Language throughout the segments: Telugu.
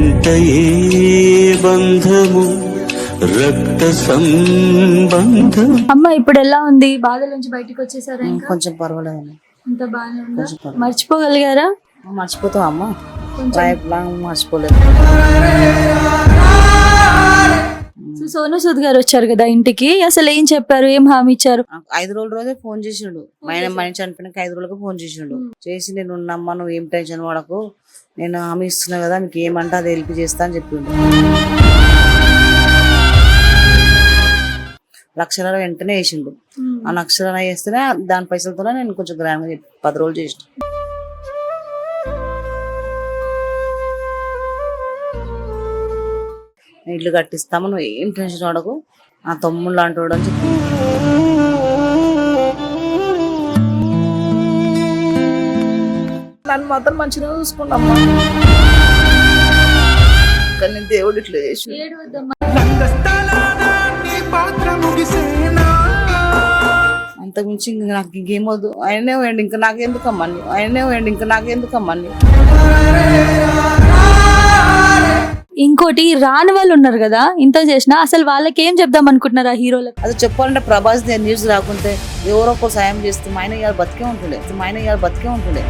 ఏ బంధము రక్త సంబంధం. అమ్మ ఇప్పుడు ఎలా ఉంది? బాధల నుంచి బయటకు వచ్చేసారా ఇంకా? కొంచెం పర్వాలేదు అంత బాగానే ఉందా? కొంచెం పర్వాలేదు. మర్చిపోగలిగారా? మర్చిపోతాం అమ్మ. కొంచెం. లైఫ్ లాంగ్ మర్చిపోలేదు. సో సోను సూద్ గారు వచ్చారు కదా ఇంటికి. అసలు ఏం చెప్పారు? ఏం హామీ ఇచ్చారు? నాకు ఐదు రోజుల రోజే ఫోన్ చేసిండు. ఆయన మనిషి చనిపోయినాక ఐదు రోజులకు ఫోన్ చేసిండు. చేసి నేను ఉన్నమ్మా నువ్వు ఏం టెన్షన్ పడకు. నేను హామీ ఇస్తున్నా కదా మీకు ఏమంటే అది హెల్ప్ చేస్తా అని చెప్పిండు లక్షల వెంటనే వేసిండు. ఆ లక్షల వేస్తేనే దాని పైసలతోనే నేను కొంచెం గ్రాండ్గా చెప్పి పది రోజులు చేసిన. ఇల్లు కట్టిస్తాము నువ్వు ఏం టెన్షన్ పడకు. ఆ లాంటి వాడు అని చెప్పి. నన్ను మాత్రం మంచిగా చూసుకున్నామ్మా. కానీ దేవుడు ఇట్లా చేసి అంతకుమించి ఇంక నాకు ఇంకేమొద్దు ఆయనే వేయండి ఇంకా నాకెందుకమ్మా నీవు? ఆయనే వేయండి ఇంకా నాకెందుకమ్మా నీవు? ఇంకోటి రాని వాళ్ళు ఉన్నారు కదా ఇంత చేసినా అసలు వాళ్ళకి ఏం చెప్దాం అనుకుంటున్నారు ఆ హీరోలకు అది చెప్పాలంటే ప్రభాస్ న్యూస్ రాకుంటే ఎవరో ఒకరు సాయం చేస్తే మా ఆయన ఇవాళ బతికే ఉంటుండే. మా ఆయన ఇవాళ బతికే ఉంటుండే.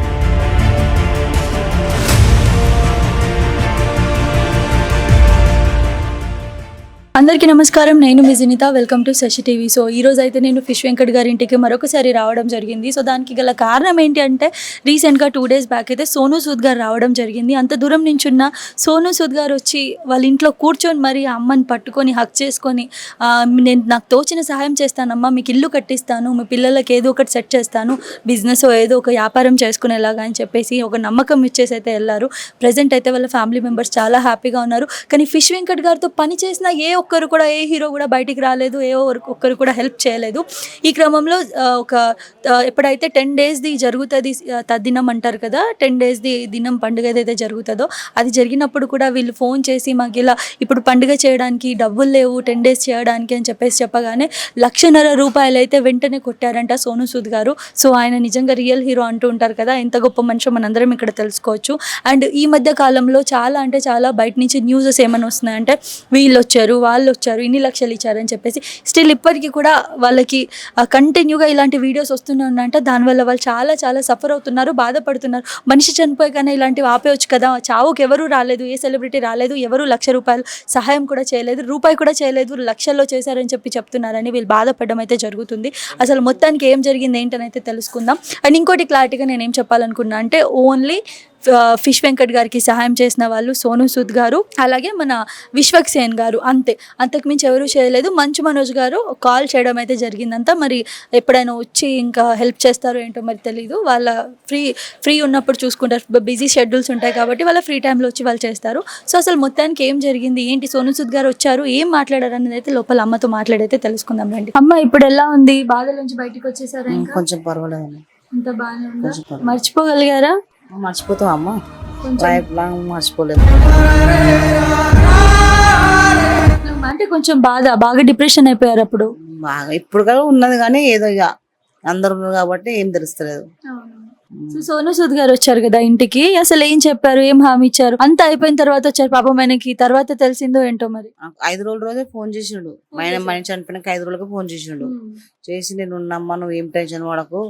అందరికీ నమస్కారం. నేను మీ Jinitha. Welcome to Sasi TV so ఈ రోజు అయితే నేను ఫిష్ వెంకట్ గారి ఇంటికి మరొకసారి రావడం జరిగింది. సో దానికి గల కారణం ఏంటి అంటే రీసెంట్గా టూ డేస్ బ్యాక్ అయితే సోను సూద్ గారు రావడం జరిగింది. అంత దూరం నుంచి ఉన్న సోను సూద్ గారు వచ్చి వాళ్ళ ఇంట్లో కూర్చొని మరి ఆ అమ్మని పట్టుకొని హక్ చేసుకొని నేను నాకు తోచిన సహాయం చేస్తానమ్మా మీకు ఇల్లు కట్టిస్తాను మీ పిల్లలకి ఏదో ఒకటి సెట్ చేస్తాను బిజినెస్ ఏదో ఒక వ్యాపారం చేసుకునేలాగా అని చెప్పేసి ఒక నమ్మకం ఇచ్చేసి అయితే వెళ్ళారు. ప్రజెంట్ అయితే వాళ్ళ ఫ్యామిలీ మెంబర్స్ చాలా హ్యాపీగా ఉన్నారు. కానీ ఫిష్ వెంకట్ గారితో పని చేసిన ఏ ఒక్కరు కూడా ఏ హీరో కూడా బయటికి రాలేదు ఏ ఒక్కరు కూడా హెల్ప్ చేయలేదు. ఈ క్రమంలో ఒక ఎప్పుడైతే టెన్ డేస్ది జరుగుతుంది తద్దినం అంటారు కదా టెన్ డేస్ది దినం పండుగ ఏదైతే జరుగుతుందో అది జరిగినప్పుడు కూడా వీళ్ళు ఫోన్ చేసి మాకు ఇలా ఇప్పుడు పండుగ చేయడానికి డబ్బులు లేవు టెన్ డేస్ చేయడానికి అని చెప్పేసి చెప్పగానే లక్షన్నర రూపాయలు అయితే వెంటనే కొట్టారంట సోను సూద్ గారు. సో ఆయన నిజంగా రియల్ హీరో అంటూ ఉంటారు కదా ఎంత గొప్ప మనిషి మనందరం ఇక్కడ తెలుసుకోవచ్చు. అండ్ ఈ మధ్య కాలంలో చాలా అంటే చాలా బయట నుంచి న్యూసెస్ ఏమైనా వస్తున్నాయంటే వీళ్ళు వచ్చారు వాళ్ళు వాళ్ళు వచ్చారు ఇన్ని లక్షలు ఇచ్చారని చెప్పేసి. స్టిల్ ఇప్పటికీ కూడా వాళ్ళకి కంటిన్యూగా ఇలాంటి వీడియోస్ వస్తున్నాయంటే. దానివల్ల వాళ్ళు చాలా చాలా సఫర్ అవుతున్నారు బాధపడుతున్నారు. మనిషి చనిపోయాకనే ఇలాంటివి ఆపేయచ్చు కదా. చావుకి ఎవరు రాలేదు ఏ సెలబ్రిటీ రాలేదు ఎవరు లక్ష రూపాయలు సహాయం కూడా చేయలేదు రూపాయి కూడా చేయలేదు లక్షల్లో చేశారని చెప్పి చెప్తున్నారని వీళ్ళు బాధపడడం అయితే జరుగుతుంది. అసలు మొత్తానికి ఏం జరిగింది ఏంటని అయితే తెలుసుకుందాం. అండ్ ఇంకోటి క్లారిటీగా నేను ఏం చెప్పాలనుకున్నా అంటే ఓన్లీ ఫిష్ వెంకట్ గారికి సహాయం చేసిన వాళ్ళు సోను సూద్ గారు అలాగే మన విశ్వక్ సేన్ గారు అంతే. అంతకుమించి ఎవరు చేయలేదు. మంచు మనోజ్ గారు కాల్ చేయడం అయితే జరిగిందంతా. మరి ఎప్పుడైనా వచ్చి ఇంకా హెల్ప్ చేస్తారో ఏంటో మరి తెలియదు వాళ్ళ ఫ్రీ ఫ్రీ ఉన్నప్పుడు చూసుకుంటారు. బిజీ షెడ్యూల్స్ ఉంటాయి కాబట్టి వాళ్ళ ఫ్రీ టైంలో వచ్చి వాళ్ళు చేస్తారు. సో అసలు మొత్తానికి ఏం జరిగింది? ఏంటి? సోను సూద్ గారు వచ్చారు. ఏం మాట్లాడారు అనేది అయితే లోపల అమ్మతో మాట్లాడైతే తెలుసుకుందాం రండి. అమ్మ ఇప్పుడు ఎలా ఉంది? బాధల నుంచి బయటకు వచ్చేసారా ఇంకా? కొంచెం పర్వాలేదు అంత బాగానే ఉందా. మర్చిపోగలిగారా? మర్చిపోతాం అమ్మ? లైఫ్ లాంగ్ మర్చిపోలేదు అంటే కొంచెం బాధ బాగా డిప్రెషన్ అయిపోయారు అప్పుడు. బాగా ఇప్పుడు కూడా ఉన్నది కానీ ఏదో ఇక అందరు ఉన్నారు కాబట్టి ఏం తెలుస్తలేదు. సో సోను సూద్ గారు వచ్చారు కదా ఇంటికి. అసలు ఏం చెప్పారు? ఏం హామీ ఇచ్చారు? అంతా అయిపోయిన తర్వాత వచ్చారు పాపం ఆయనకి తర్వాత తెలిసిందో ఏంటో మరి? ఐదు రోజుల రోజే ఫోన్ చేసిండు. ఆయన మనిషి చనిపోయినాక ఐదు రోజులకు ఫోన్ చేసిండు. చేసి నేను ఉన్నమ్మా నువ్వు ఏం టెన్షన్ పడకు.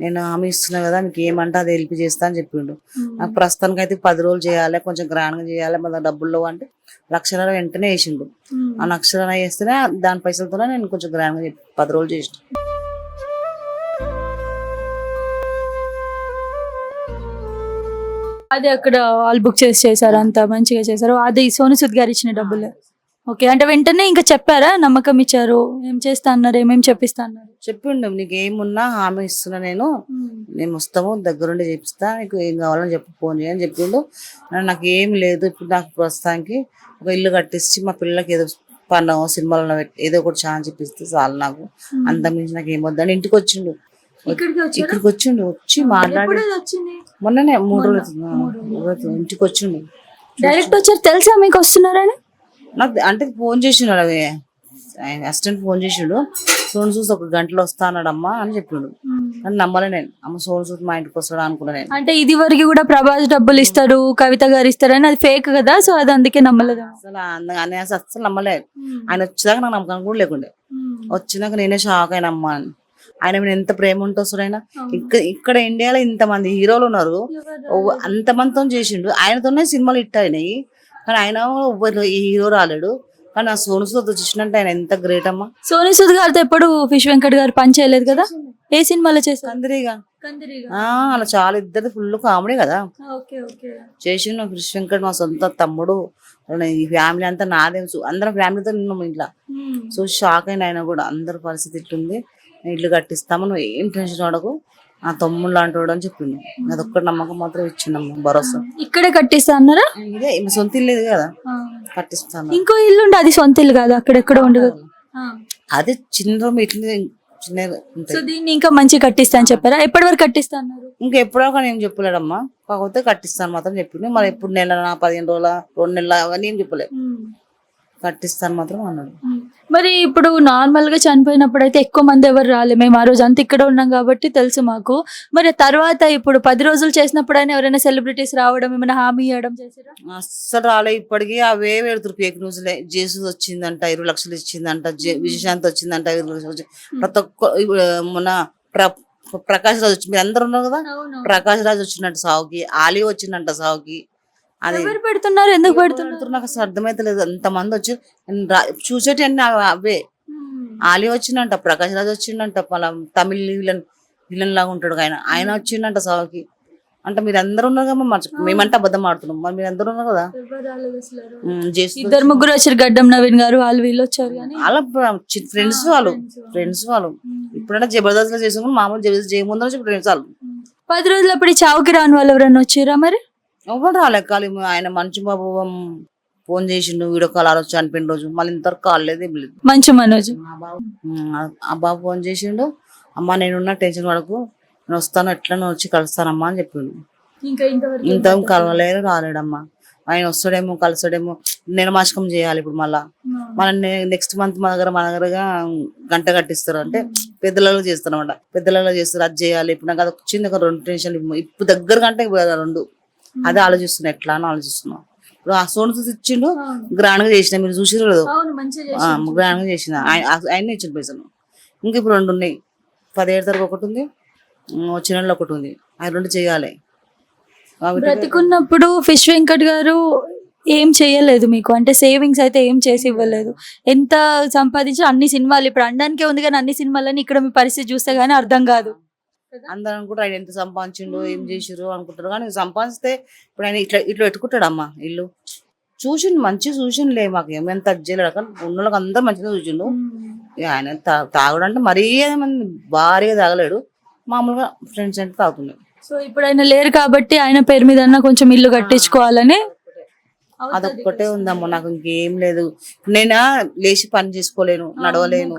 నేను హామీ ఇస్తున్నా కదా మీకు ఏమంటే అది హెల్ప్ చేస్తా అని చెప్పిండు. నాకు ప్రస్తుతానికి అయితే పది రోజులు చేయాలి కొంచెం గ్రాండ్గా చేయాలి మన డబ్బుల్లో అంటే లక్షల వెంటనే వేసిండు ఆ లక్షల వేస్తేనే దాని పైసలతోనే నేను కొంచెం గ్రాండ్గా చెప్పి పది రోజులు చేసిన. అది అక్కడ వాళ్ళు బుక్ చేసి చేశారు అంత మంచిగా చేశారు. అది సోను సూద్ గారు ఇచ్చిన డబ్బులు ఓకే అంటే వెంటనే ఇంకా చెప్పారా? నమ్మకం ఇచ్చారు. ఏం చేస్తా అన్నారు? ఏమేం చెప్పిస్తా అన్నారు? చెప్పిండు నీకు ఏమున్నా హామీ ఇస్తున్నా నేను. మేము. వస్తాము దగ్గరుండి చేపిస్తా. నీకు ఏం కావాలని చెప్పి ఫోన్ చేయని చెప్పిండు నాకు ఏం లేదు. ఇప్పుడు నాకు ప్రస్తుతానికి ఒక ఇల్లు కట్టించి మా పిల్లలకి ఏదో పన్ను సినిమాలలో పెట్టి ఏదో ఒకటి ఛాన్స్ చూపిస్తే చాలు నాకు. అంత మించి నాకు ఏమొద్దని ఇంటికి వచ్చిండు. ఇక్కడికి వచ్చిండు. వచ్చి మాట్లాడి మొన్ననే మూడు రోజులు. ఇంటికి వచ్చిండు. డైరెక్ట్ వచ్చారు. తెలుసా మీకు వస్తున్నారని? నాకు అంటే ఫోన్ చేసిండు అవి అసిస్టెంట్ ఫోన్ చేసిండు. ఫోన్ చూసి ఒక గంటలో వస్తా అన్నాడమ్మా అని చెప్పిండు కానీ నమ్మలే నేను. అమ్మ సోను సూట్ మా ఇంటికి వస్తాడా అనుకున్నా నేను. అంటే ఇది వరకు కూడా ప్రభాస్ డబ్బులు ఇస్తారు కవిత గారు ఇస్తారని అది ఫేక్ కదా? సో అది అందుకే నమ్మలేదు. అసలు అని అసలు అస్సలు నమ్మలే. ఆయన వచ్చేదాకా నాకు నమ్మకం కూడా లేకుండే. వచ్చినాక నేనే షాక్ అయిన అమ్మ అని. ఆయన మీద ఎంత ప్రేమ అసలు ఆయన. ఇక్కడ ఇక్కడ ఇండియాలో ఇంత మంది హీరోలు ఉన్నారు. అంతమందితో చేసిండు. ఆయనతోనే సినిమాలు హిట్ అయినాయి. కానీ ఆయన ఈ హీరో రాలేడు. కానీ ఆ సోను సూద్ చూసినట్టు ఆయన ఎంత గ్రేట్ అమ్మా. సోనీ సుద్ గారితో ఎప్పుడు ఫిష్ వెంకట్ గారు పని చేయలేదు కదా? ఏ సినిమాలో చేశారు? అందరిగా ఆ అలా చాలా ఇద్దరు ఫుల్ కామెడీ కదా. చేసిండు కృష్ణ వెంకట్ మా సొంత తమ్ముడు. ఈ ఫ్యామిలీ అంతా నాదే చూ- అందరం ఫ్యామిలీతో ఉన్నాం ఇంట్లో. సో షాక్ అయిన ఆయన కూడా అందరి పరిస్థితి ఇట్లుంది. ఇల్లు కట్టిస్తాము నువ్వు ఏం టెన్షన్ పడకు. నా తమ్ముడు లాంటి వాడు అని చెప్పిండు. అదొక్కటి నమ్మకం మాత్రం ఇచ్చిండమ్మ భరోసా. ఇక్కడే కట్టిస్తా అన్నారా? ఇదే ఈమె సొంత ఇల్లు ఇది కదా. కట్టిస్తాను ఇంకో ఇల్లు ఉండే అది సొంత ఇల్లు కాదు అక్కడెక్కడ ఉండదు అది చిన్న రూమ్ ఇట్లా చిన్న సో దీన్ని ఇంకా మంచిగా కట్టిస్తా అని చెప్పారా? ఎప్పటి వరకు కట్టిస్తా అన్నారు? ఇంకా ఎప్పుడో కానీ ఏం చెప్పలేడమ్మా. కాకపోతే కట్టిస్తాను మాత్రం చెప్పిండు. మరి ఎప్పుడు నెల పదిహేను రోజుల రెండు నెలల అవన్నీ ఏం చెప్పలేదు కట్టిస్తాను మాత్రం అన్నాడు. మరి ఇప్పుడు నార్మల్గా చనిపోయినప్పుడు అయితే ఎక్కువ మంది ఎవరు రాలే? మేము ఆ రోజు అంతా ఇక్కడ ఉన్నాం కాబట్టి తెలుసు మాకు. మరి తర్వాత ఇప్పుడు పది రోజులు చేసినప్పుడైనా ఎవరైనా సెలబ్రిటీస్ రావడం ఏమైనా హామీ ఇవ్వడం చేసారా అస్సలు రాలే. ఇప్పటికీ అవే పెడుతురు ఫేక్ న్యూస్లే జేసు వచ్చిందంట ఇరవై లక్షలు ఇచ్చిందంట జే- విజయశాంతి వచ్చిందంట ఇరవై లక్షలు వచ్చి- ప్రతి ఒక్క మన ప్ర- ప్రకాష్ రాజ్ వచ్చి మీరు అందరు ఉన్నారు కదా? ప్రకాష్ రాజ్ వచ్చిందంట సావుకి ఆలీ వచ్చిందంట సావుకి. అది ఎవరు పెడుతున్నారు? ఎందుకు పెడుతున్నారు? నాకు అసలు అర్థమైతలేదు. అంత మంది వచ్చి నేను రా- చూసేటి అన్ని అవ- ఆలీ వచ్చిందంట ప్రకాష్ రాజ్ వచ్చిండంట మళ్ళా తమిళ్ విలన్ విలన్ లాగా ఉంటాడు ఆయన. ఆయన వచ్చిండంట సావుకి అంటే మీరు అందరు ఉన్నారు కదా మేమంటే అబద్ధం ఆడుతున్నాం. మరి మీరు అందరు ఉన్నారు కదా? ఇద్దరు ముగ్గురు వచ్చారు గడ్డం నవీన్ గారు వాళ్ళు వీళ్ళు వచ్చారు వాళ్ళ ఫ్రెండ్స్ వాళ్ళు. ఫ్రెండ్స్ వాళ్ళు. ఇప్పుడంటే జబర్దస్త్లో చేసుకుని మామూలు జబర్దస్త్ చేయముందు ఫ్రెండ్స్ వాళ్ళు. పది రోజులు అప్పుడు చావుకి రాని వాళ్ళు ఎవరైనా వచ్చారా మరి? ఎవరు రాలే కాలి ఆయన మంచి బాబు ఫోన్ చేసిండు వీడియో కాల్ ఆ రోజు చనిపోయిన రోజు. మళ్ళీ ఇంతవరకు కాల్ లేదు ఏం లేదు. మంచు మనోజ్. ఆ బాబు ఆ- ఫోన్ చేసిండు అమ్మ నేనున్న టెన్షన్ పడకు నేను వస్తాను ఎట్లా వచ్చి కలుస్తానమ్మా అని చెప్పిండు. ఇంకా ఇంతవరకు ఇంత కలవలేరు రాలేడమ్మా. ఆయన వస్తాడేమో కలుస్తాడేమో నిర్మాషకం చేయాలి ఇప్పుడు మళ్ళా. మన నెక్స్ట్ మంత్ మన దగ్గర మన దగ్గరగా గంట కట్టిస్తారు. అంటే పెద్దలలో చేస్తారు అనమాట పెద్దలలో చేస్తారు అది చేయాలి. ఇప్పుడు నాకు అది వచ్చింది ఒక రెండు టెన్షన్ ఇప్పుడు దగ్గర కంటే ఇప్పుడు రెండు. అదే ఆలోచిస్తున్నా ఎట్లా అని ఆలోచిస్తున్నా ఇప్పుడు ఆ సోను చూసి ఇచ్చిండు గ్రాండ్గా చేసిన మీరు చూసిరు లేదు అవును మంచిగా గ్రాండ్గా చేసిన. ఆయన ఇచ్చిన పైసలు. ఇంకా ఇప్పుడు రెండు ఉన్నాయి. పదిహేడు తారీఖు ఒకటి ఉంది. నెలలో ఒకటి ఉంది. అవి రెండు చేయాలి. బ్రతికున్నప్పుడు ఫిష్ వెంకట్ గారు ఏం చేయలేదు మీకు. అంటే సేవింగ్స్ అయితే ఏం చేసి ఇవ్వలేదు. ఎంత సంపాదించి అన్ని సినిమాలు ఇప్పుడు అనడానికే ఉంది కానీ అన్ని సినిమాలని ఇక్కడ మీ పరిస్థితి చూస్తే గానీ అర్థం కాదు. అందరూ అనుకుంటారు ఆయన ఎంత సంపాదించిండు ఏం చేసిరు అనుకుంటారు. కానీ సంపాదిస్తే ఇప్పుడు ఆయన ఇట్లా ఇట్లా పెట్టుకుంటాడు అమ్మా ఇల్లు. చూసిండు మంచిగా చూసిండులే మాకు. ఏమైనా తగ్గలేడు కానీ ఉన్న వాళ్ళకి అందరు మంచిగా చూసిండు. ఆయన తాగడం అంటే మరీ ఏమైనా భారీగా తాగలేడు. మామూలుగా ఫ్రెండ్స్ అంటే తాగుతున్నాడు సో ఇప్పుడు ఆయన లేరు కాబట్టి ఆయన పేరు మీద కొంచెం ఇల్లు కట్టించుకోవాలని అదొక్కటే ఉందమ్మా. నాకు ఇంకేం లేదు. నేను లేచి పని చేసుకోలేను నడవలేను.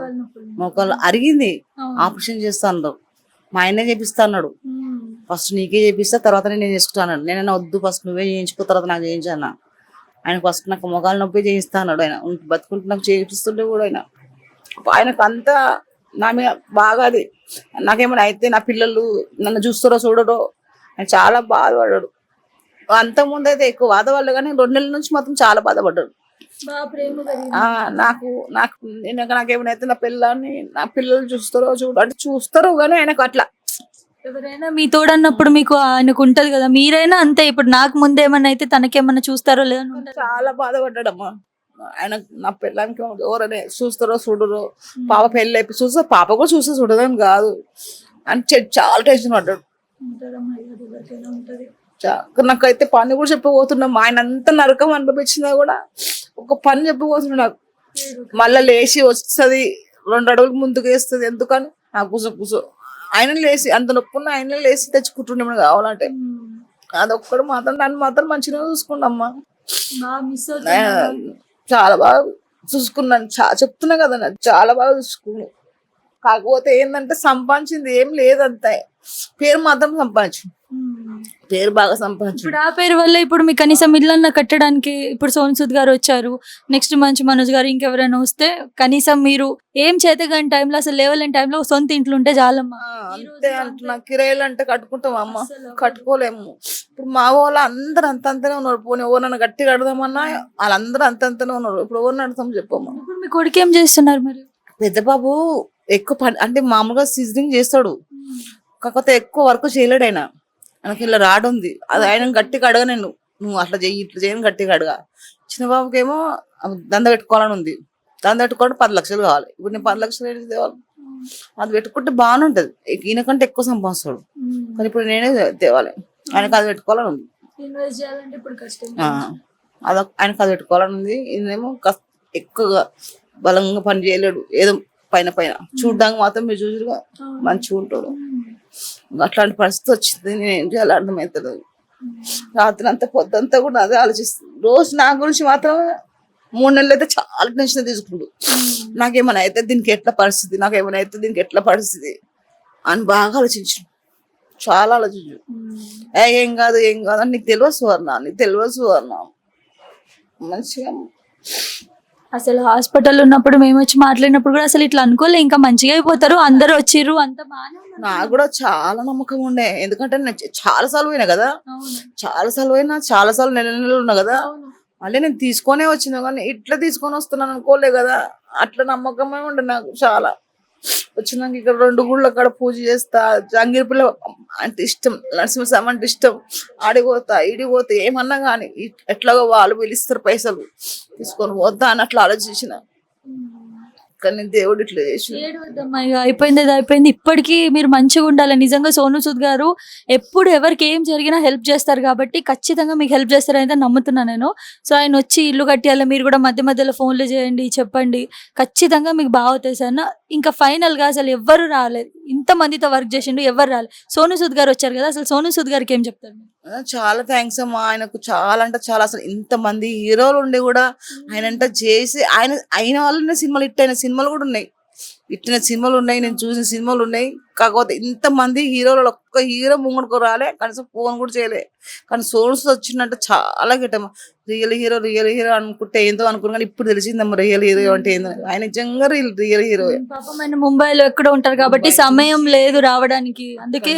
మొక్కలు అరిగింది. ఆపరేషన్ చేస్తాను మా ఆయనే చేపిస్తా అన్నాడు. ఫస్ట్ నీకే చేపిస్తా తర్వాత నేను చేసుకుంటాను నేను వద్దు ఫస్ట్ నువ్వే చేయించుకో తర్వాత నాకు చేయించాను ఆయన ఫస్ట్ నాకు మొగాలు నొప్పి చేయిస్తా అన్నాడు ఆయన. బతుకుంటే నాకు చేయిస్తుండే కూడా ఆయన. ఆయనకు అంతా నా మీద బాగా అది. నాకేమైనా అయితే నా పిల్లలు నన్ను చూస్తారో చూడరో ఆయన చాలా బాధపడ్డాడు. అంత ముందు అయితే ఎక్కువ బాధపడ్డాడు కానీ రెండు నెలల నుంచి మాత్రం చాలా బాధపడ్డాడు. నాకు నాకు నేను నాకేమైనా నా పిల్లని నా పిల్లలు చూస్తారో చూడ అంటే చూస్తారు కానీ ఆయనకు అట్లా. ఎవరైనా మీ తోడన్నప్పుడు మీకు ఆయనకు ఉంటది కదా మీరైనా అంతే ఇప్పుడు నాకు ముందు ఏమన్నా అయితే తనకేమన్నా చూస్తారో లేదని ఉంటది. చాలా బాధపడ్డాడమ్మా. ఆయన నా పిల్లానికి ఎవరైనా చూస్తారో చూడరో పాప పెళ్ళి అయిపోయి చూస్తా పాప కూడా చూస్తే చూడదని కాదు. అని చాలా టెన్షన్ పడ్డాడు. నాకైతే పని కూడా చెప్పిపోతున్నాం ఆయన అంత నరకం అనిపించినా కూడా ఒక పని చెప్పిపోతున్నాడు నాకు. మళ్ళా లేచి వస్తుంది రెండు అడుగులు ముందుకు వేస్తుంది. ఎందుకని? నాకు కూసో కూసో. ఆయన లేచి అంత నొప్పున్న ఆయన లేచి తెచ్చుకుంటుండే కావాలంటే. అదొక్కడు మాత్రం నన్ను మాత్రం మంచిగా చూసుకున్నామ్మా. చాలా బాగా చూసుకున్నాను. చా చెప్తున్నా కదా చాలా బాగా చూసుకున్నాను. కాకపోతే ఏంటంటే సంపాదించింది ఏం లేదంతే. పేరు మాత్రం సంపాదించు పేరు బాగా సంపాదించు ఇప్పుడు ఆ పేరు వల్ల ఇప్పుడు మీకు కనీసం ఇళ్ళన్న కట్టడానికి ఇప్పుడు సోన్ సూద్ గారు వచ్చారు. నెక్స్ట్ మంచి మనోజ్ గారు ఇంకెవరైనా వస్తే కనీసం మీరు ఏం చేతగాని టైంలో అసలు లేవలేని టైంలో సొంత ఇంట్లో ఉంటే చాలమ్మా. అంతే అంటున్నా. కిరాయిలు అంటే కట్టుకుంటాం అమ్మ. కట్టుకోలేము. ఇప్పుడు మా వాళ్ళు అందరు అంతంతనే ఉన్నారు. పోనీ ఎవరన్నా గట్టి కడదామన్నా వాళ్ళందరూ అంతంతనే ఉన్నారు. ఇప్పుడు ఎవరిని అడతాం చెప్పమ్మా. ఇప్పుడు మీ కొడుకు ఏం చేస్తున్నారు మరి? పెద్ద బాబు ఎక్కువ పని అంటే మామూలుగా సీజనింగ్ చేస్తాడు. కాకపోతే ఎక్కువ వర్క్ చేయలేడు ఆయన. ఆయనకి ఇలా రాడు ఉంది. అది ఆయన గట్టిగా అడగ నేను. నువ్వు అట్లా చెయ్యి ఇట్లా చేయని గట్టిగా అడగా. చిన్న బాబుకేమో దంద పెట్టుకోవాలని ఉంది. దంద పెట్టుకోవడం పది లక్షలు కావాలి. ఇప్పుడు నేను పది లక్షలు ఏంటి తేవాలి? అది పెట్టుకుంటే బాగానే ఉంటది. ఈయనకంటే ఎక్కువ సంపాదిస్తాడు. కానీ ఇప్పుడు నేనే తేవాలి. ఆయనకు అది పెట్టుకోవాలని ఉంది. అదొక ఆయనకు అది పెట్టుకోవాలని ఉంది. ఈయనేమో ఎక్కువగా బలంగా పని చేయలేడు. ఏదో పైన పైన. చూడ్డానికి మాత్రం మీరు చూసిగా మంచిగా ఉంటాడు. అట్లాంటి పరిస్థితి వచ్చింది నేను ఏం చేయాలో అర్థమవుతుంది రాత్రి అంతా పొద్దంతా కూడా అదే ఆలోచిస్తుంది రోజు నా గురించి మాత్రం మూడు నెలలు అయితే చాలా టెన్షన్ తీసుకుంటు నాకేమైనా అయితే దీనికి ఎట్లా పరిస్థితి నాకేమైనా అయితే దీనికి ఎట్లా పరిస్థితి అని బాగా ఆలోచించు చాలా ఆలోచించు. ఏ ఏం కాదు ఏం కాదు అని నీకు తెలియదు సువర్ణ నీకు తెలియదు సువర్ణ. మంచిగా అసలు హాస్పిటల్ ఉన్నప్పుడు మేము వచ్చి మాట్లాడినప్పుడు కూడా అసలు ఇట్లా అనుకోలే ఇంకా మంచిగా అయిపోతారు అందరు వచ్చిర్రు అంత ఉన్నారు. నాకు కూడా చాలా నమ్మకం ఉండే. ఎందుకంటే నేను చాలా సార్లు పోయినా కదా? చాలా సార్లు పోయినా చాలా సార్లు నెల నెలలు ఉన్నా కదా? మళ్ళీ నేను తీసుకొనే వచ్చిన కానీ ఇట్లా తీసుకొని వస్తున్నాను అనుకోలే కదా? అట్లా నమ్మకమే ఉండే నాకు చాలా. వచ్చినాక ఇక్కడ రెండు గుళ్ళు అక్కడ పూజ చేస్తా జంగిరి పిల్ల అంటే ఇష్టం నరసింహస్వామి అంటే ఇష్టం. ఆడిపోతా ఈడిపోతా ఏమన్నా కానీ ఎట్లాగో వాళ్ళు పిలుస్తారు పైసలు తీసుకొని పోతా అని అట్లా ఆలోచించిన. కానీ దేవుడు ఇట్లా చేసి ఏడవద్దమ్మా ఇక అయిపోయింది అది అయిపోయింది. ఇప్పటికీ మీరు మంచిగా ఉండాలి. నిజంగా సోను సూద్ గారు ఎప్పుడు ఎవరికి ఏం జరిగినా హెల్ప్ చేస్తారు కాబట్టి ఖచ్చితంగా మీకు హెల్ప్ చేస్తారని నమ్ముతున్నాను నేను. సో ఆయన వచ్చి ఇల్లు కట్టాలి మీరు కూడా మధ్య మధ్యలో ఫోన్లు చేయండి చెప్పండి. ఖచ్చితంగా మీకు బాగుతాయి సార్ ఇంకా ఫైనల్గా అసలు ఎవ్వరు రాలేదు. ఇంత మందితో వర్క్ చేసిండు ఎవరు రాలేదు. సోను సూద్ గారు వచ్చారు కదా అసలు సోను సూద్ గారికి ఏం చెప్తారు చాలా థ్యాంక్స్ అమ్మా. ఆయనకు చాలా అంటే చాలా అసలు ఇంతమంది హీరోలు ఉండి కూడా ఆయన అంటే చేసి ఆయన అయిన వాళ్ళనే సినిమాలు ఇట్టైన సినిమాలు కూడా ఉన్నాయి. ఇట్టిన సినిమాలు ఉన్నాయి నేను చూసిన సినిమాలు ఉన్నాయి కాకపోతే ఇంతమంది హీరోలు ఒక్క హీరో ముంగడుకు రాలే కనీసం ఫోన్ కూడా చేయలే. కానీ సోర్స్ వచ్చిందంటే చాలా గిట్టమ్మ రియల్ హీరో రియల్ హీరో అనుకుంటే ఏందో అనుకున్నా కానీ ఇప్పుడు తెలిసిందమ్మా రియల్ హీరో అంటే ఏందో. ఆయన నిజంగా రియల్ రియల్ హీరో. పాపం ఆయన ముంబైలో ఎక్కడో ఉంటారు కాబట్టి సమయం లేదు రావడానికి. అందుకే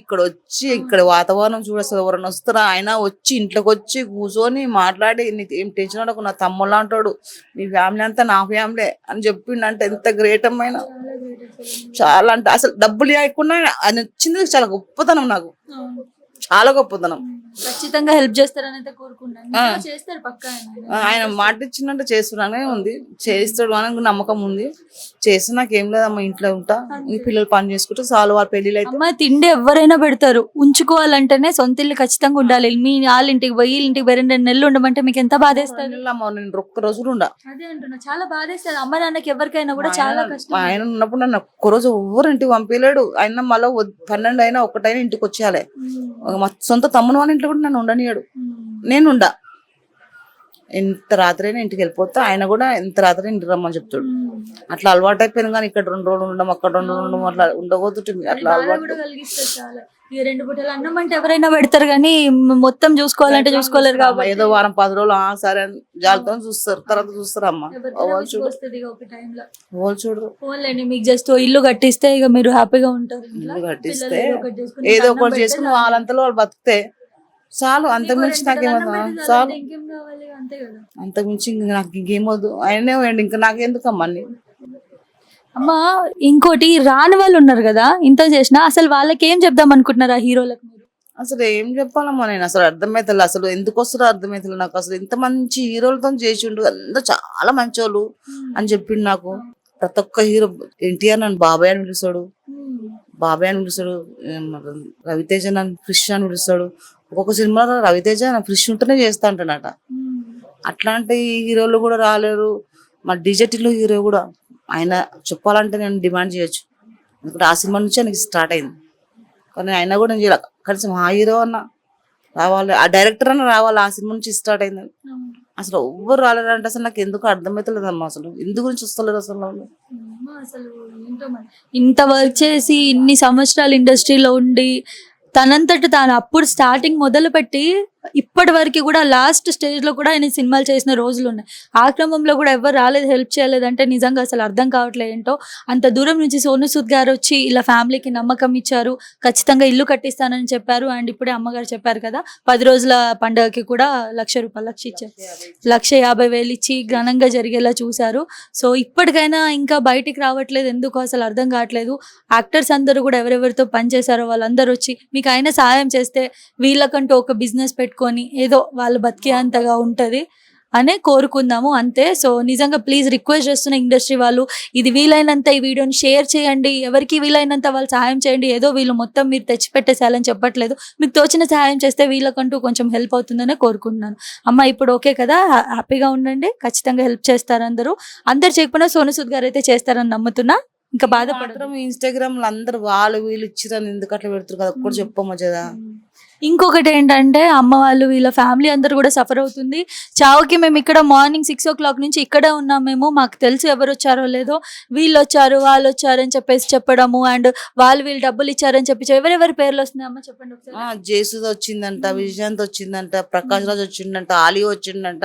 ఇక్కడ వచ్చి ఇక్కడ వాతావరణం చూడ అసలు ఎవరైనా వస్తారా? ఆయన వచ్చి ఇంట్లోకి వచ్చి కూర్చొని మాట్లాడి ఏం టెన్షన్ పడకు నా తమ్ముళ్ళు అంటాడు మీ ఫ్యామిలీ అంతా నా ఫ్యామిలీ అని చెప్పిండు అంటే ఎంత గ్రేట్ అమ్మాయిన చాలా అంటే అసలు డబ్బులు లేకుండా ఆయన వచ్చింది చాలా గొప్పతనం నాకు. చాలా గొప్పతనం. ఖచ్చితంగా హెల్ప్ చేస్తారని అయితే కోరుకుంటాను చేస్తారు పక్కా ఆయన. మాట ఇచ్చినట్టు చేస్తున్నానే ఉంది. చేస్తాడు అని నమ్మకం ఉంది. చేస్తే నాకేం లేదమ్మా ఇంట్లో ఉంటా. ఈ పిల్లలు పని చేసుకుంటే చాలు వాళ్ళ పెళ్ళిళ్ళు అయితే అమ్మ తిండి ఎవరైనా పెడతారు. ఉంచుకోవాలంటేనే సొంత ఇల్లు ఖచ్చితంగా ఉండాలి. మీ వాళ్ళ ఇంటికి పోయి ఇంటికి పోయి రెండు నెలలు ఉండమంటే మీకు ఎంత బాధేస్తుంది అమ్మా నేను ఒక్క రోజులు ఉండా. అదే అంటున్నా చాలా బాధేస్తుంది. అమ్మ నాన్నకి ఎవరికైనా కూడా చాలా కష్టం. ఆయన ఉన్నప్పుడు నన్ను ఒక్కరోజు ఎవ్వరు ఇంటికి పంపించలేడు ఆయన మళ్ళీ పన్నెండు అయినా ఒకటైనా ఇంటికి వచ్చేయాలి. సొంత తమ్ముడు వాళ్ళ ఇంట్లో కూడా నన్ను ఉండనియాడు. నేను ఉండా ఎంత రాత్రి అయినా ఇంటికి వెళ్ళిపోతా ఆయన కూడా ఎంత రాత్రి ఇంటికి రమ్మని చెప్తాడు. అట్లా అలవాటు అయిపోయింది కానీ ఇక్కడ రెండు రోజులు ఉండడం అక్కడ రెండు రోజులు ఉండడం అట్లా ఉండబోతుంటుంది అట్లా అలవాటు. రెండు పూటలు అన్నం అంటే ఎవరైనా పెడతారు కానీ మొత్తం చూసుకోవాలంటే చూసుకోలేరు కాబట్టి. ఏదో వారం పది రోజులు ఆ సరే జాలతో చూస్తారు. తర్వాత చూస్తారు అమ్మ ఎవరికైనా వాళ్ళు చూడు. వస్తుంది ఇక ఒక టైంలో. వాళ్ళు చూడరు. పోన్లేండి మీకు జస్ట్ ఇల్లు కట్టిస్తే ఇక మీరు హ్యాపీగా ఉంటారు. ఇంట్లో. ఇల్లు కట్టిస్తే ఏదో ఒకటి చేసుకుని. వాళ్ళంతలో వాళ్ళు బతికితే చాలు అంతకు మించి నాకేమో చాలు. అంతే అంతకు మించి ఇంక నాకు ఇంకేం వద్దు. ఆయనే వేయండి ఇంకా నాకెందుకమ్మా అమ్మా ఇంకోటి రాని వాళ్ళు ఉన్నారు కదా ఇంత చేసినా అసలు వాళ్ళకి ఏం చెప్దాం అనుకుంటున్నారు ఆ హీరోలకు అసలు ఏం చెప్పాలమ్మా నేను? అసలు అర్థమైతలే అసలు ఎందుకు వస్తారో అర్థమైతలే నాకు. అసలు ఇంత మంచి హీరోలతో చేసిండు అందరూ చాలా మంచోళ్ళు అని చెప్పిండు నాకు. ప్రతి ఒక్క హీరో ఎన్టీఆర్ నన్ను బాబాయ్ అని పిలుస్తాడు. బాబాయ్ అని పిలుస్తాడు రవితేజ నన్ను క్రిష్ అని పిలుస్తాడు. ఒక్కొక్క సినిమాలో రవితేజ నా క్రిష్ ఉంటేనే చేస్తా అంటాడట అట్లాంటి హీరోలు కూడా రాలేరు. మా డిజెటిలో హీరో కూడా ఆయన చెప్పాలంటే నేను డిమాండ్ చేయొచ్చు. ఎందుకంటే ఆ సినిమా నుంచే నాకు స్టార్ట్ అయింది. కానీ ఆయన కూడా నేను చేయాలి. కనీసం ఆ హీరో అన్న రావాలి. ఆ డైరెక్టర్ అన్న రావాలి. ఆ సినిమా నుంచి స్టార్ట్ అయింది. అసలు ఎవ్వరు రాలేరంటే అసలు నాకు ఎందుకు అర్థమవుతలేదమ్మా అసలు. ఎందు గురించి వస్తలేదు అసలు వాళ్ళు అమ్మా, అసలు ఏంటో మరి? ఇంత వర్క్ చేసి ఇన్ని సంవత్సరాలు ఇండస్ట్రీలో ఉండి తనంతట తాను అప్పుడు స్టార్టింగ్ మొదలుపెట్టి ఇప్పటి వరకు కూడా లాస్ట్ స్టేజ్లో కూడా ఆయన సినిమాలు చేసిన రోజులు ఉన్నాయి. ఆ క్రమంలో కూడా ఎవరు రాలేదు హెల్ప్ చేయలేదంటే నిజంగా అసలు అర్థం కావట్లేదు ఏంటో. అంత దూరం నుంచి సోను సూద్ గారు వచ్చి ఇలా ఫ్యామిలీకి నమ్మకం ఇచ్చారు ఖచ్చితంగా ఇల్లు కట్టిస్తానని చెప్పారు అండ్ ఇప్పుడే అమ్మగారు చెప్పారు కదా పది రోజుల పండుగకి కూడా లక్ష రూపాయలు లక్ష ఇచ్చారు. లక్ష యాభై వేలు ఇచ్చి ఘనంగా జరిగేలా చూశారు. సో ఇప్పటికైనా ఇంకా బయటికి రావట్లేదు ఎందుకు అసలు అర్థం కావట్లేదు. యాక్టర్స్ అందరూ కూడా ఎవరెవరితో పనిచేశారో వాళ్ళందరూ వచ్చి మీకు అయినా సహాయం చేస్తే వీళ్ళకంటూ ఒక బిజినెస్ పెట్టుకొని ఏదో వాళ్ళు బతికే అంతగా ఉంటుంది అనే కోరుకుందాము అంతే. సో నిజంగా ప్లీజ్ రిక్వెస్ట్ చేస్తున్న ఇండస్ట్రీ వాళ్ళు ఇది వీలైనంత ఈ వీడియోని షేర్ చేయండి ఎవరికి వీలైనంత వాళ్ళు సహాయం చేయండి ఏదో వీళ్ళు మొత్తం మీరు తెచ్చిపెట్టేసేయాలని చెప్పట్లేదు. మీకు తోచిన సహాయం చేస్తే వీళ్ళకంటూ కొంచెం హెల్ప్ అవుతుందనే కోరుకుంటున్నాను. అమ్మ ఇప్పుడు ఓకే కదా? హ్యా- హ్యాపీగా ఉండండి ఖచ్చితంగా హెల్ప్ చేస్తారు అందరూ. అందరు చేయకపోయినా సోను సూద్ గారు అయితే చేస్తారని నమ్ముతున్నా. ఇంకా బాధపడదు. మాత్రం ఇన్స్టాగ్రామ్లో అందరు వాళ్ళు వీళ్ళు ఇచ్చిరని ఎందుకు అట్లా పెడుతురు కదా ఒక్కటి చెప్పమ్మా కదా ఇంకొకటి ఏంటంటే అమ్మ వాళ్ళు వీళ్ళ ఫ్యామిలీ అందరూ కూడా సఫర్ అవుతుంది. చావుకి మేము ఇక్కడ మార్నింగ్ సిక్స్ ఓ క్లాక్ నుంచి ఇక్కడే ఉన్నాం మేము మాకు తెలుసు ఎవరు వచ్చారో లేదో వీళ్ళు వచ్చారు వాళ్ళు వచ్చారు అని చెప్పేసి చెప్పడము అండ్ వాళ్ళు వీళ్ళు డబ్బులు ఇచ్చారని చెప్పి ఎవరెవరి పేర్లు వస్తున్నాయి అమ్మ చెప్పండి ఒకసారి? జేసుద్ వచ్చిందంట విజయాంత్ వచ్చిందంట ప్రకాష్ రాజ్ వచ్చిందంట ఆలీ వచ్చిందంట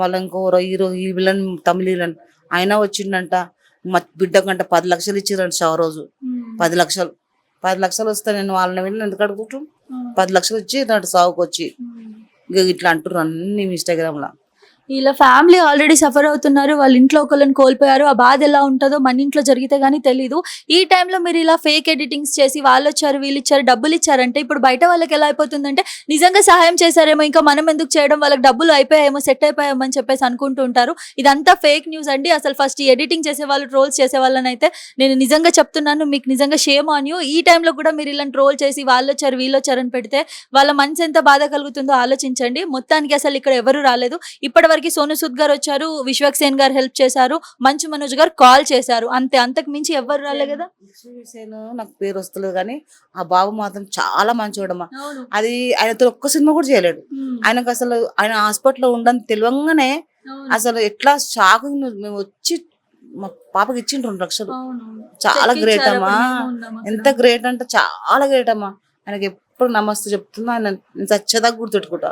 మళ్ళీ ఇంకో హీరో ఈ విలన్ తమిళ ఆయన వచ్చిందంట. మా బిడ్డకంట పది లక్షలు ఇచ్చిరంట షవ రోజు పది లక్షలు. పది లక్షలు వస్తే నేను వాళ్ళని వెళ్ళి ఎందుకు అడుగుతాం పది లక్షలు ఇచ్చి నాటి సాగుకు వచ్చి ఇక ఇట్లా అంటున్నారు అన్ని ఇన్స్టాగ్రామ్ ఇలా ఫ్యామిలీ ఆల్రెడీ సఫర్ అవుతున్నారు. వాళ్ళ ఇంట్లో ఒకళ్ళని కోల్పోయారు. ఆ బాధ ఎలా ఉంటుందో మన ఇంట్లో జరిగితే గానీ తెలీదు. ఈ టైంలో మీరు ఇలా ఫేక్ ఎడిటింగ్స్ చేసి వాళ్ళు వచ్చారు వీళ్ళు ఇచ్చారు డబ్బులు ఇచ్చారంటే ఇప్పుడు బయట వాళ్ళకి ఎలా అయిపోతుందంటే నిజంగా సహాయం చేశారేమో ఇంకా మనం ఎందుకు చేయడం? వాళ్ళకి డబ్బులు అయిపోయాయేమో సెట్ అయిపోయామో అని చెప్పేసి అనుకుంటూ ఉంటారు. ఇదంతా ఫేక్ న్యూస్ అండి. అసలు ఫస్ట్ ఎడిటింగ్ చేసే వాళ్ళు ట్రోల్స్ చేసే వాళ్ళని అయితే నేను నిజంగా చెప్తున్నాను. మీకు నిజంగా షేమ్ ఆన్ యూ ఈ టైంలో కూడా మీరు ఇలా ట్రోల్ చేసి వాళ్ళు వచ్చారు వీళ్ళు వచ్చారని పెడితే వాళ్ళ మనసు ఎంత బాధ కలుగుతుందో ఆలోచించండి. మొత్తానికి అసలు ఇక్కడ ఎవరు రాలేదు. ఇప్పటి వరకు సోను సూద్ గారు వచ్చారు విశ్వక్ సేన్ గారు హెల్ప్ చేశారు మంచు మనోజ్ గారు కాల్ చేశారు. అంతే అంతకు మించి ఎవరు రాలే కదా? విశ్వసేను నాకు పేరు వస్తలేదు కానీ ఆ బాబు మాత్రం చాలా మంచివాడమ్మా అది ఆయనతో ఒక్క సినిమా కూడా చేయలేడు. ఆయనకు అసలు ఆయన హాస్పిటల్లో ఉండని తెలియంగానే అసలు ఎట్లా షాక్ మేము వచ్చి మా పాపకి ఇచ్చిండ్రు రెండు లక్షలు. చాలా గ్రేట్ అమ్మా. ఎంత గ్రేట్ అంటే చాలా గ్రేట్ అమ్మా. ఆయనకి ఎప్పుడు నమస్తే చెప్తున్నా ఆయన చచ్చేదాకా గుర్తుపెట్టుకుంటా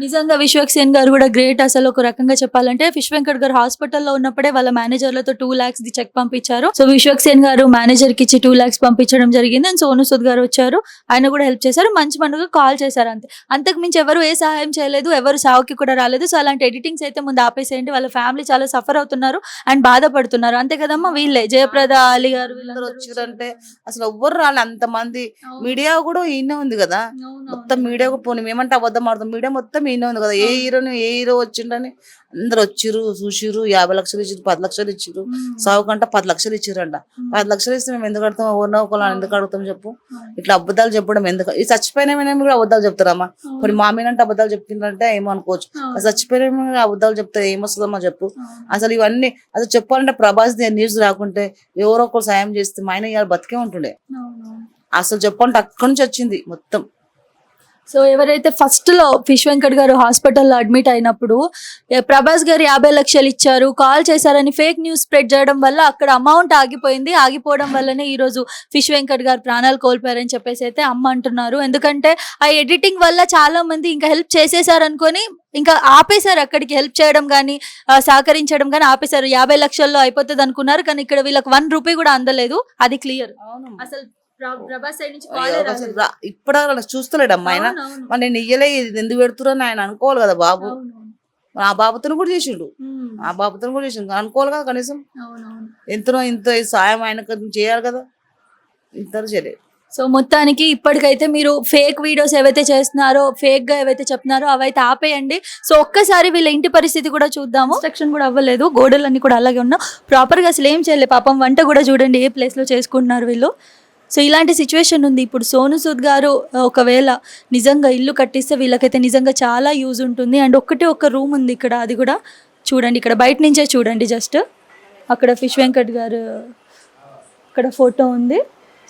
నిజంగా విశ్వక్ సేన్ గారు కూడా గ్రేట్ అసలు ఒక రకంగా చెప్పాలంటే ఫిష్ వెంకట్ గారు హాస్పిటల్లో ఉన్నప్పుడే వాళ్ళ మేనేజర్లతో టూ లాక్స్ ది చెక్ పంపించారు. సో విశ్వక్ సేన్ గారు మేనేజర్కి ఇచ్చి టూ లాక్స్ పంపించడం జరిగింది. అండ్ సోను సూద్ గారు వచ్చారు. ఆయన కూడా హెల్ప్ చేశారు. మంచి పండుగ కాల్ చేశారు అంతే. అంతకు మించి ఎవరు ఏ సహాయం చేయలేదు. ఎవరు సావుకి కూడా రాలేదు. సో అలాంటి ఎడిటింగ్స్ అయితే ముందు ఆపేసేయండి. వాళ్ళ ఫ్యామిలీ చాలా సఫర్ అవుతున్నారు అండ్ బాధపడుతున్నారు. అంతే కదమ్మా వీళ్ళే. జయప్రద అలీ గారు వీళ్ళందరూ వచ్చిరంటే అసలు ఎవ్వరు రాలే. అంత మంది అవును. మీడియా కూడా ఈయనే ఉంది కదా. మొత్తం మీడియా పోనీ మేమంటే అబద్ధం ఆడతాం. మీడియా మొత్తం ఈయనే ఉంది కదా. ఏ హీరోని ఏ హీరో వచ్చిండని అందరు వచ్చిర్రు చూసిర్రు యాభై లక్షలు ఇచ్చిర్రు పది లక్షలు ఇచ్చిర్రు. మ్మ్. సాగు కంట పది లక్షలు ఇచ్చిర్రంట. పది లక్షలు ఇస్తే మేము ఎందుకు అడుగుతాం ఎవరినో ఒకళ్ళని ఎందుకు అడుగుతాం చెప్పు? ఇట్లా అబద్ధాలు చెప్పడం ఎందుకు? ఈ చచ్చిపోయిన కూడా అబద్ధాలు చెప్తారమ్మా. మరి మా అంటే అబద్ధాలు చెప్తున్నారంటే ఏమో అనుకోవచ్చు. చచ్చిపోయిన అబద్ధాలు చెప్తే ఏమొస్తుందమ్మా చెప్పు? అసలు ఇవన్నీ అసలు చెప్పాలంటే ప్రభాస్ న్యూస్ రాకుంటే ఎవరో ఒకరు సాయం చేస్తే మా ఆయన ఇవాళ బతికే ఉంటుండే. అసలు చెప్పాలంటే అక్కడి నుంచి వచ్చింది మొత్తం. సో ఎవరైతే ఫస్ట్లో ఫిష్ వెంకట్ గారు హాస్పిటల్లో అడ్మిట్ అయినప్పుడు ప్రభాస్ గారు యాభై లక్షలు ఇచ్చారు కాల్ చేశారని ఫేక్ న్యూస్ స్ప్రెడ్ చేయడం వల్ల అక్కడ అమౌంట్ ఆగిపోయింది. ఆగిపోవడం వల్లనే ఈ రోజు ఫిష్ వెంకట్ గారు ప్రాణాలు కోల్పోయారని చెప్పేసి అయితే అమ్మ అంటున్నారు. ఎందుకంటే ఆ ఎడిటింగ్ వల్ల చాలా మంది ఇంకా హెల్ప్ చేసేసారు అనుకొని ఇంకా ఆపేశారు అక్కడికి. హెల్ప్ చేయడం కానీ సహకరించడం కానీ ఆపేశారు. యాభై లక్షల్లో అయిపోతుంది అనుకున్నారు కానీ ఇక్కడ వీళ్ళకి వన్ రూపీ కూడా అందలేదు. అది క్లియర్ అసలు ప్రభాస్ సైడ్ నుంచి కాలే రాలేదు. ఇప్పుడు చూస్తలేడు అమ్మా ఆయన. అవునవును. మరి నేను ఇయ్యలే ఇది ఎందుకు పెడుతురని ఆయన అనుకోవాలి కదా బాబు. అవునవును. ఆ బాబుతో కూడా చేసిండు. ఉమ్. ఆ బాబుతో కూడా చేసిండు. అనుకోవాలి కదా కనీసం. అవునవును. ఎంతనో ఇంత సాయం ఆయనకు చేయాలి కదా. ఇంత చేయలేదు. సో మొత్తానికి ఇప్పటికైతే మీరు ఫేక్ వీడియోస్ ఏవైతే చేస్తున్నారో ఫేక్గా ఏవైతే చెప్తున్నారో అవైతే ఆపేయండి. సో ఒక్కసారి వీళ్ళ ఇంటి పరిస్థితి కూడా చూద్దాము. సెక్షన్ కూడా అవ్వలేదు. గోడలన్నీ కూడా అలాగే ఉన్నా. ప్రాపర్గా అసలు ఏం చేయలేదు పాపం వంట కూడా చూడండి ఏ ప్లేస్లో చేసుకుంటున్నారు వీళ్ళు. సో ఇలాంటి సిచ్యువేషన్ ఉంది. ఇప్పుడు సోను సూద్ గారు ఒకవేళ నిజంగా ఇల్లు కట్టిస్తే వీళ్ళకైతే నిజంగా చాలా యూజ్ ఉంటుంది. అండ్ ఒక్కటే ఒక రూమ్ ఉంది ఇక్కడ అది కూడా చూడండి. ఇక్కడ బయట నుంచే చూడండి జస్ట్ అక్కడ ఫిష్ వెంకట్ గారు ఇక్కడ ఫోటో ఉంది.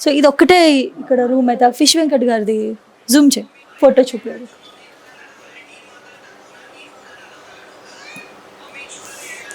సో ఇది ఒక్కటే ఇక్కడ రూమ్ అయితే. ఫిష్ వెంకట్ గారిది జూమ్ చే ఫోటో చూపారు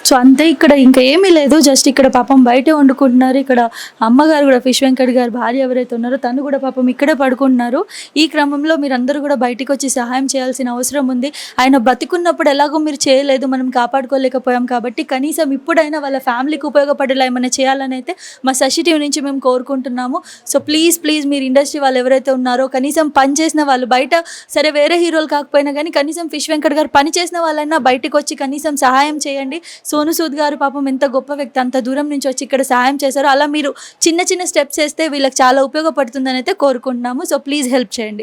సో అంతే ఇక్కడ ఇంకా ఏమీ లేదు. జస్ట్ ఇక్కడ పాపం బయటే వండుకుంటున్నారు. ఇక్కడ అమ్మగారు కూడా ఫిష్ వెంకట్ గారు భార్య ఎవరైతే ఉన్నారో తను కూడా పాపం ఇక్కడే పడుకుంటున్నారు. ఈ క్రమంలో మీరందరూ కూడా బయటికి వచ్చి సహాయం చేయాల్సిన అవసరం ఉంది. ఆయన బతికున్నప్పుడు ఎలాగో మీరు చేయలేదు మనం కాపాడుకోలేకపోయాం కాబట్టి కనీసం ఇప్పుడైనా వాళ్ళ ఫ్యామిలీకి ఉపయోగపడేలా ఏమైనా చేయాలని అయితే మా శశి నుంచి మేము కోరుకుంటున్నాము. సో ప్లీజ్ ప్లీజ్ మీరు ఇండస్ట్రీ వాళ్ళు ఎవరైతే ఉన్నారో కనీసం పని చేసిన వాళ్ళు బయట సరే వేరే హీరోలు కాకపోయినా కానీ కనీసం ఫిష్ వెంకట్ గారు పని చేసిన వాళ్ళైనా బయటకు వచ్చి కనీసం సహాయం చేయండి. సోను సూద్ గారు పాపం ఎంత గొప్ప వ్యక్తి అంత దూరం నుంచి వచ్చి ఇక్కడ సాయం చేశారు అలా మీరు చిన్న చిన్న స్టెప్స్ వేస్తే వీళ్ళకి చాలా ఉపయోగపడుతుందని అయితే కోరుకుంటున్నాము. సో ప్లీజ్ హెల్ప్ చేయండి.